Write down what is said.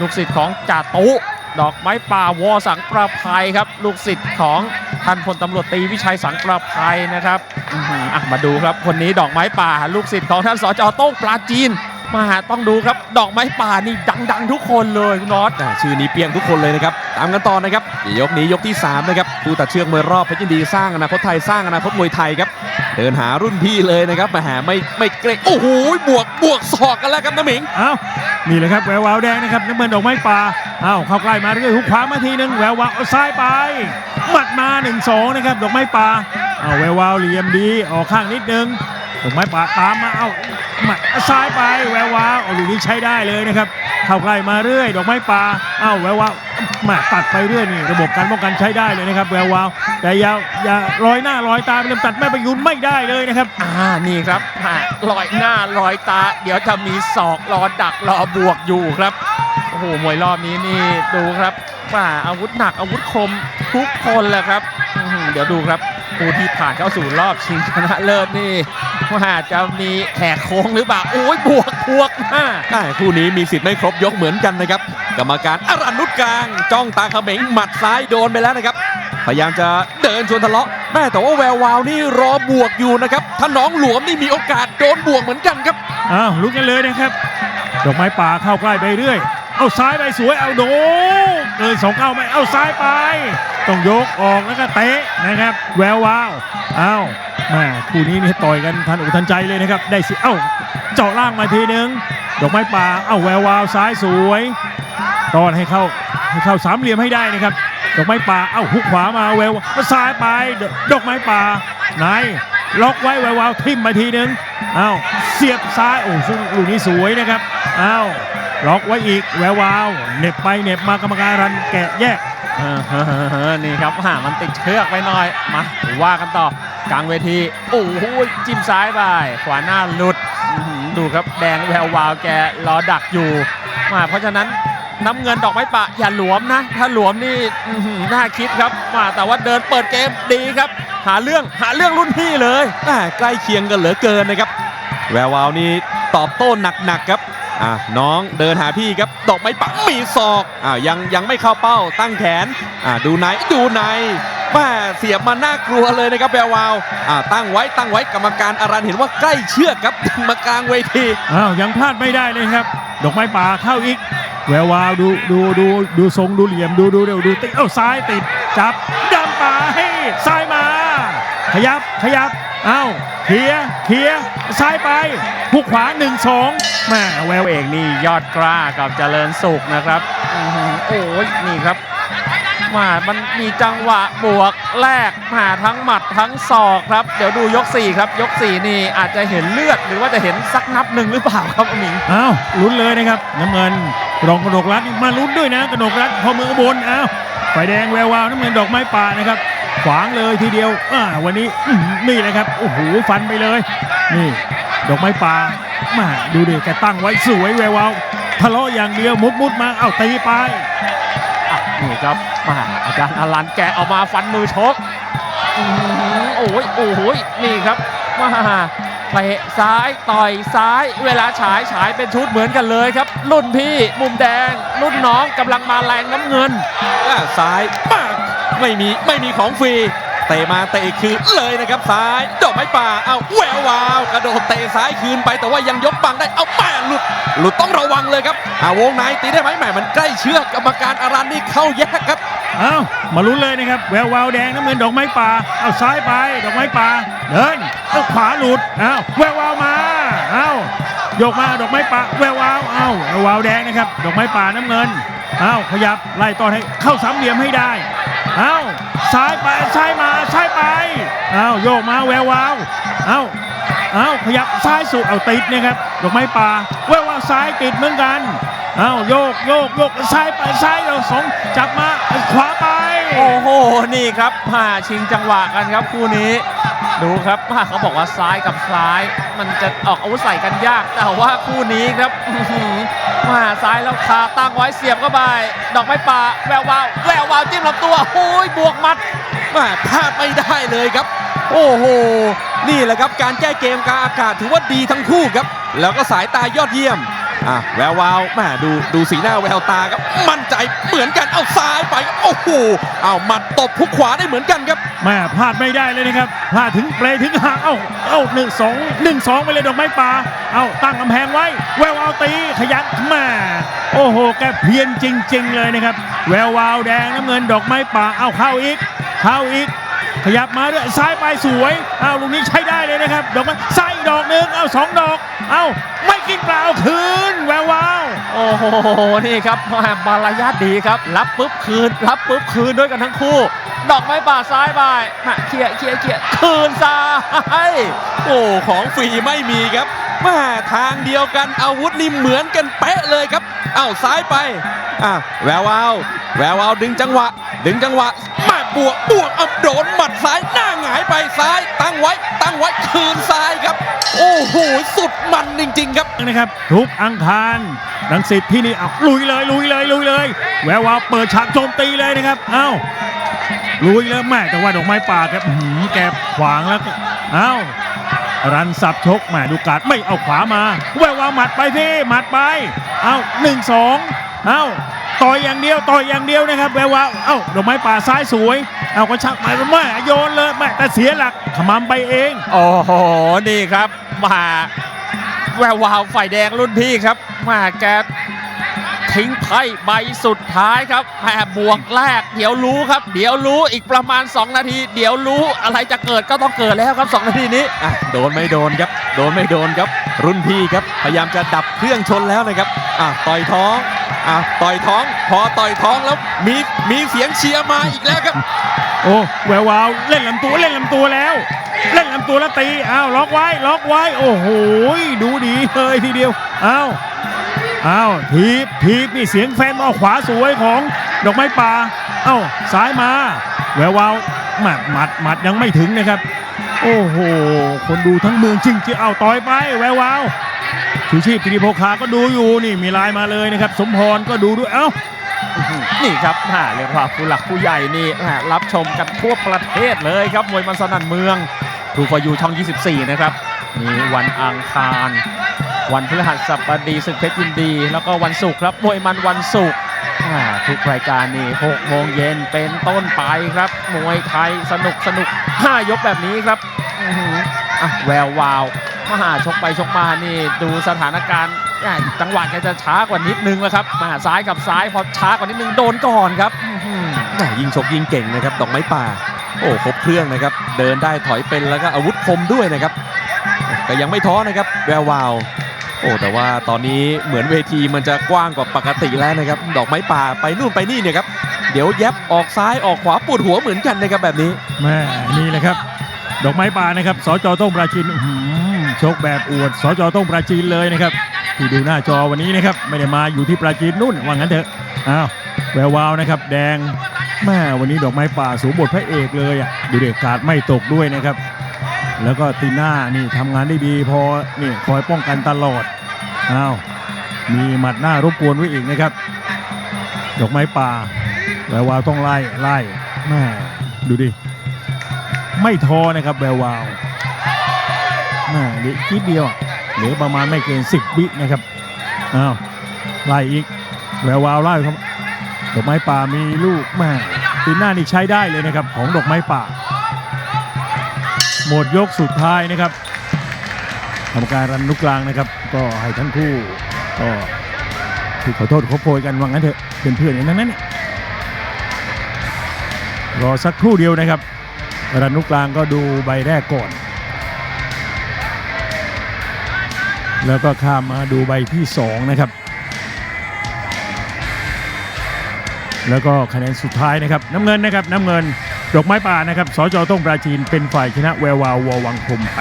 ลูกศิษย์ของจ่าตุ ดอกไม้ป่าวอสังประภัยครับ ลูกศิษย์ของท่านพลตำรวจตรีวิชัยสังประภัยนะครับอื้อหืออะมาดูครับคนนี้ดอกไม้ป่า ลูกศิษย์ของท่านสจโต้งปลาจีนมาต้องดูครับ ดอกไม้ป่านี่ดัง ๆ ทุกคนเลยคุณน็อตอ่าชื่อนี้เปียงทุกคนเลยนะครับ ตามกันต่อนะครับ ยกนี้ยกที่ 3 นะครับผู้ตัดเชือกมวยรอบเพชรยินดีสร้างอนาคตไทยสร้างอนาคตมวยไทยครับ เดินหารุ่นพี่เลยนะครับมาหาไม่ไม่เกรงโอ้โหบวกบวกศอกกันแล้วครับน้ำหมิงเอ้า นี่เลยครับแวววาวแดงนะครับน้ำเงินดอกไม้ป่าเอ้าเข้าใกล้มาเรื่อยหุกขวามาทีนึงแวววาวเอาซ้ายไปหมัดมา1นสองนะครับดอกไม้ป่าเอาแวววาวเหลี่ยมดีออกข้างนิดนึงดอกไม้ป่าตามมาเอ้าหมัดซ้ายไปแวววาวเอาลูกนี้ใช้ได้เลยนะครับ เข้าใกล้มาเรื่อย ดอกไม้ป่าเอ้าแวววาวมาตัดไปเรื่อยนี่ระบบการป้องกันใช้ได้เลยนะครับแวววาวแต่อย่าอย่าลอยหน้าลอยตาเป็นตัดแม่ประยุนไม่ได้เลยนะครับ อ่านี่ครับอ่ลอยหน้าลอยตา เดี๋ยวจะมีศอกรอดักรอบวกอยู่ครับโอ้โหมวยรอบนี้นี่ดูครับว่าอาวุธหนักอาวุธคมทุกคนแหละครับอื้อหือเดี๋ยวดูครับ ผู้ที่ผ่านเข้าสู่รอบชิงชนะเลิศนี่ว่าจะมีแหกโค้งหรือเปล่าโอ้ยบวกบวกหน้าอ่าคู่นี้มีสิทธิ์ไม่ครบยกเหมือนกันนะครับ กรรมการอารันนุชกลาง จ้องตาเขม็งหมัดซ้ายโดนไปแล้วนะครับ พยายามจะเดินชวนทะเลาะแม่แต่ว่าแวววาวนี่รอบวกอยู่นะครับ ถ้าน้องหลวมนี่มีโอกาสโดนบวกเหมือนกันครับอ้าวลุกกันเลยนะครับดอกไม้ป่าเข้าใกล้ไปเรื่อย เอาซ้ายไปสวยเอาโดเกินสองเก้าไม่เอาซ้ายไป ต้องยกออกแล้วก็เตะนะครับ แวววาวอ้าวม่คู่นี้นี่ต่อยกันทันอกทันใจเลยนะครับ ได้สิเอ้าเจาะล่างมาทีนึงดอกไม้ป่าเอ้าแวววาวซ้ายสวยตอนให้เข้าให้เข้าสามเหลี่ยมให้ได้นะครับดอกไม้ป่าเอ้าหุกขวามาแววซ้ายไปดดอกไม้ป่าไหนล็อกไว้แวววาวทิ่มมาทีนึงอ้าวเสียบซ้ายโอ้ซึ่งลูกนี้สวยนะครับอ้าวล็อกไว้อีกแวววาวเหน็บไปเหน็บมากรรมการรันแกะแยก นี่ครับห่ามันติดเชือกไปหน่อย มาว่ากันต่อกลางเวที โอ้โหจิ้มซ้ายไป ขวาหน้าหลุด ดูครับแดงแวววาวแกรอดักอยู่มาเพราะฉะนั้นน้ำเงินดอกไม้ปะอย่าหลวมนะ ถ้าหลวมนี่น่าคิดครับมาแต่ว่าเดินเปิดเกมดีครับ หาเรื่องหาเรื่องรุ่นพี่เลยใกล้เคียงกันเหลือเกินนะครับ แวววาวนี่ตอบโต้หนักๆครับ อ่าน้องเดินหาพี่ครับดอกไม้ปักมีศอกอ่ายังยังไม่เข้าเป้าตั้งแขนอ่าดูในดูในแม่เสียบมาน่ากลัวเลยนะครับแวววาวอ่าตั้งไว้ตั้งไว้กรรมการอารันเห็นว่าใกล้เชือกครับดึงมากลางเวทีอ้าวยังพลาดไม่ได้เลยครับ ดอกไม้ป่าเข้าอีกแวววาวดูดูดูดูทรงดูเหลี่ยมดูดูเดี๋ยวดูติดเอ้าซ้ายติดจับดำป่าให้ซ้ายมา ขยับขยับ เอ้าเคลียเคลียซ้ายไปหุกขวา1นสองแม่แววเอกนี่ยอดกล้ากับเจริญสุขนะครับอื้อหือโอ้ยนี่ครับมามันมีจังหวะบวกแรกมาทั้งหมัดทั้งศอกครับ เดี๋ยวดูยก4ครับยก4นี่อาจจะเห็นเลือดหรือว่าจะเห็นสักนับหนึ่งหรือเปล่าครับอมิงอ้าวลุ้นเลยนะครับน้ำเงินรองกระดกรัฐมาลุ้นด้วยนะกระดกรัฐพอมืออบนอ้าวไฟแดงแวววาวน้ำเงินดอกไม้ป่านะครับ ขวางเลยทีเดียวอ่าวันนี้นี่เลยครับโอ้โหฟันไปเลย นี่ดอกไม้ป่ามาดูดิแกตั้งไว้สวยแวววาวทะเลาะอย่างเดียวมุดมุดมาเอาตีไปนี่ครับมาอาจารย์อลันแกออกมาฟันมือชกอื้หือโอ้ยโอ้โหยนี่ครับมาเตะซ้ายต่อยซ้าย เวลาฉายฉายเป็นชุดเหมือนกันเลยครับ รุ่นพี่มุมแดง รุ่นน้องกำลังมาแรงน้ำเงินซ้ายปา ไม่มีไม่มีของฟรีเตะมาเตะคืนเลยนะครับซ้ายดอกไม้ป่าเอาแวววาวกระโดดเตะซ้ายคืนไปแต่ว่ายังยกบังได้เอาแป้หลุดหลุดต้องระวังเลยครับอาวงในตีได้ไหมแหมมันใกล้เชือกกรรมการอารันนี่เข้าแยกครับเอามาลุ้นเลยนะครับแวววาวแดงน้ำเงินดอกไม้ป่าเอาซ้ายไปดอกไม้ป่าเดินเอาขวาหลุดเอาแวววาวมาเอายกมาดอกไม้ป่าแวววาวเอาแวววาวแดงนะครับ ดอกไม้ป่าน้ำเงิน อาขยับไล่ต้อนให้เข้าสามเหลี่ยมให้ได้เอาซ้ายไปซ้ายมาซ้ายไปเอาโยกมาแวววาวเอาเอาขยับซ้ายสุดเอาติดนะครับดอกไม้ป่าแวววาวซ้ายติดเหมือนกันเอาโยกโยกโยกซ้ายไปซ้ายเราสองจับมาขวาไป โอ้โหนี่ครับมาชิงจังหวะกันครับคู่นี้ ดูครับมาเขาบอกว่าซ้ายกับซ้าย มันจะออกอาวุธใส่กันยาก แต่ว่าคู่นี้ครับมาซ้ายแล้วคาตั้งไว้เสียบเข้าไป ดอกไม้ป่าแวววาวแวววาวจิ้มลำตัวโอ้ยบวกมัดม่พลาดไม่ได้เลยครับ โอ้โห นี่แหละครับการแก้เกมกลางอากาศถือว่าดีทั้งคู่ครับ แล้วก็สายตายอดเยี่ยมอะแวววาวแม่ดูดูสีหน้าแววตาครับ มั่นใจเหมือนกันเอาซ้ายไป โอ้โหเอาหมัดตบพุกขวาได้เหมือนกันครับ แม่พลาดไม่ได้เลยนะครับพลาดถึงเปลถึงหางเอ้าเอ้าหนึ่งสองหนึ่งสองไปเลยดอกไม้ป่าเอ้าตั้งกำแพงไว้ แวววาวตีขยันแม่โอ้โหแกเพียนจริง ๆ เลยนะครับ แวววาวแดงน้ำเงินดอกไม้ป่าเอาเข้าอีก เข้าอีก ขยับมาด้วยซ้ายไปสวยเอาลูกนี้ใช้ได้เลยนะครับ ดอกไม้ซ้ายดอกหนึ่งเอาสองดอก เอาไม่กินเปล่าคืนแวววาวโอ้โหนี่ครับม่มารยาทดีครับ รับปุ๊บคืน รับปุ๊บคืนด้วยกันทั้งคู่ ดอกไม้ป่าซ้ายไปแหม่เคลียร์เคลียร์เคลียร์คืนซ้ายโอ้ของฟรีไม่มีครับแม่ทางเดียวกันอาวุธนี่เหมือนกันเป๊ะเลยครับเอ้าซ้ายไปอะแวววาวแวววาวดึงจังหวะ ดึงจังหวะมาบวกบวกเอาโดนหมัดซ้ายหน้าหงายไปซ้าย ตั้งไว้ ตั้งไว้คืนซ้ายครับ โอ้โหสุดมันจริง ๆ ครับนะครับทุกอังคารรังสิตที่นี่เอาลุยเลยลุยเลยลุยเลย แวววาวเปิดฉากโจมตีเลยนะครับเอ้า ลุยแล้วแม่แต่ว่าดอกไม้ป่าครับหือแกขวางแล้วเอ้ารันสับชกแม่ดูการดไม่เอาขวามาแวววาหมัดไปพี่หมัดไปเอ้าหนึ่งสองเอ้าต่อยอย่างเดียวต่อยอย่างเดียวนะครับแวววาเอ้าดอกไม้ป่าซ้ายสวยเอาก็ชักมาแม่โยนเลยแม่แต่เสียหลักขมำไปเองโอ้โหนี่ครับมาแวววาวฝ่ายแดงรุ่นพี่ครับมาแก ทิ้งไพ่ใบสุดท้ายครับแหมบวกแรก เดี๋ยวรู้ครับ เดี๋ยวรู้อีกประมาณ 2 นาที เดี๋ยวรู้อะไรจะเกิดก็ต้องเกิดแล้วครับ 2 นาทีนี้อะโดนไม่โดนครับ โดนไม่โดนครับ รุ่นพี่ครับ พยายามจะดับเครื่องชนแล้วนะครับอะต่อยท้องอะต่อยท้อง พอต่อยท้องแล้วมีมีเสียงเชียร์มาอีกแล้วครับ โอ้แวววาวเล่นลำตัวเล่นลำตัวแล้ว เล่นลำตัวแล้วตีอ้าวล็อกไว้ล็อกไว้ โอ้โหดูดีเลยทีเดียวอ้าว อ้าวทีบทีบนี่เสียงแฟนเอาขวาสวยของดอกไม้ป่าเอ้าซ้ายมาแวววาวหมัดหมัดหมัดยังไม่ถึงนะครับ โอ้โห คนดูทั้งเมืองจริงจริงเอาต่อยไปแวววาวชูชีพทีดีโพคาก็ดูอยู่นี่มีลน์มาเลยนะครับ สมพรก็ดูด้วยเอ้านี่ครับอ่าเรียกว่าผู้หลักผู้ใหญ่นี่รับชมกันทั่วประเทศเลยครับมวยมันสนั่นเมืองดูฟอยูช่อง 24 นะครับมีวันอังคาร วันพฤหัสบดีศึกเพชรยินดี แล้วก็วันศุกร์ครับมวยมันวันศุกร์อ่าทุกรายการนี่6โมงเย็นเป็นต้นไปครับ มวยไทยสนุกสนุก5ยกแบบนี้ครับอื้อหืออะแวววาวมหาชกไปชกมานี่ดูสถานการณ์อะจังหวะแกจะช้ากว่านิดนึงแล้วครับมาซ้ายกับซ้ายพอช้ากว่านิดนึงโดนก่อนครับอื้อหือแหม่ยิงชกยิงเก่งนะครับดอกไม้ป่า โอ้ครบเครื่องนะครับ เดินได้ถอยเป็นแล้วก็อาวุธคมด้วยนะครับ แต่ยังไม่ท้อนะครับ แวววาว โอ้แต่ว่าตอนนี้เหมือนเวทีมันจะกว้างกว่าปกติแล้วนะครับ ดอกไม้ป่าไปนู่นไปนี่เนี่ยครับ เดี๋ยวแยบออกซ้ายออกขวาปวดหัวเหมือนกันนะครับแบบนี้แม่นี่แหละครับ ดอกไม้ป่านะครับสจต้องปราจีนอื้อหือชกแบบอวดสจต้องปราจีนเลยนะครับ ที่ดูหน้าจอวันนี้นะครับไม่ได้มาอยู่ที่ปราจีนนู่นว่างั้นเถอะอ้าวแวววาวนะครับแดงแม่วันนี้ดอกไม้ป่าสูงบทพระเอกเลยอะดูเด็กกาดไม่ตกด้วยนะครับ แล้วก็ตีหน้านี่ทำงานได้ดีพอนี่คอยป้องกันตลอดอ้าวมีหมัดหน้ารบกวนไว้อีกนะครับดอกไม้ป่าแวววาวต้องไล่ไล่แม่ดูดิ ไม่ท้อนะครับแวววาวแม่เหลือคิดเดียวเหลือประมาณไม่เกิน10วินะครับอ้าวไล่อีกแวววาวไล่ครับดอกไม้ป่ามีลูกแม่ตีหน้านี่ใช้ได้เลยนะครับ ของดอกไม้ป่า หมดยกสุดท้ายนะครับกรรมการรันนุกกลางนะครับ ก็ให้ทั้งคู่ก็คือขอโทษขอโพยกันว่างั้นเถอะเป็นเพื่อนกันทั้งนั้นเนี่ยรอสักครู่เดียวนะครับ รันนุกกลางก็ดูใบแรกก่อน แล้วก็ข้ามมาดูใบที่ 2 นะครับ แล้วก็คะแนนสุดท้ายนะครับน้ำเงินนะครับน้ำเงิน ดอกไม้ป่านะครับ สจต้งปราจีนเป็นฝ่ายชนะแวววาวววังคมไป